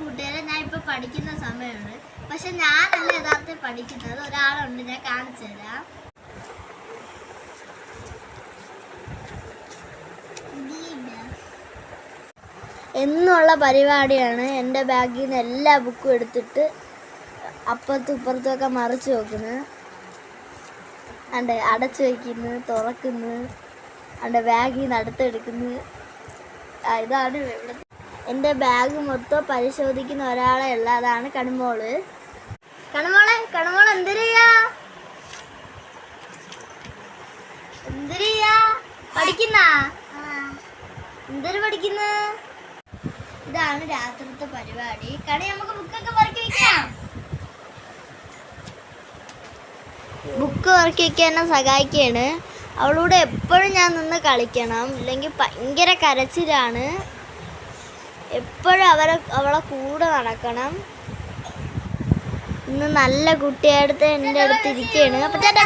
കൂട്ടുകാരെ ഞാൻ ഇപ്പൊ പഠിക്കുന്ന സമയമാണ്. പക്ഷെ ഞാനല്ല യഥാർത്ഥത്തിൽ പഠിക്കുന്നത്. ഒരാളുണ്ട് ഞാൻ കാണിച്ചു തരാം. എന്നുള്ള പരിപാടിയാണ് എന്റെ ബാഗിൽ നിന്ന് എല്ലാ ബുക്കും എടുത്തിട്ട് അപ്പുറത്തും ഇപ്പുറത്തും ഒക്കെ മറിച്ച് വെക്കുന്നത്. അണ്ട് അടച്ചു വയ്ക്കുന്നു തുറക്കുന്നു. അണ്ട് ബാഗിൽ നിന്ന് അടുത്തെടുക്കുന്നു ഇതാണ് ഇവിടെ എന്റെ ബാഗ് മൊത്തം പരിശോധിക്കുന്ന ഒരാളെ ഉള്ള അതാണ് കണുമോൾ കണുമോളെ കണുമോൾ എന്തിനാ എന്തിനാ പഠിക്കുന്ന? എന്തൊരു പഠിക്കുന്ന? ഇതാണ് രാത്രിത്തെ പരിപാടി. കണി നമുക്ക് ബുക്കൊക്കെ പറക്കി വെക്കാം. ബുക്ക് വെക്കാൻ എന്നെ സഹായിക്കുകയാണ് അവളോട് എപ്പോഴും ഞാൻ നിന്ന് കളിക്കണം. ഇല്ലെങ്കിൽ ഭയങ്കര കരച്ചിലാണ്. എപ്പോഴും അവരെ അവളെ കൂടെ നടക്കണം. ഇന്ന് നല്ല കുട്ടിയടുത്ത് എന്റെ അടുത്ത് ഇരിക്കുകയാണ്. അപ്പം ചേട്ടാ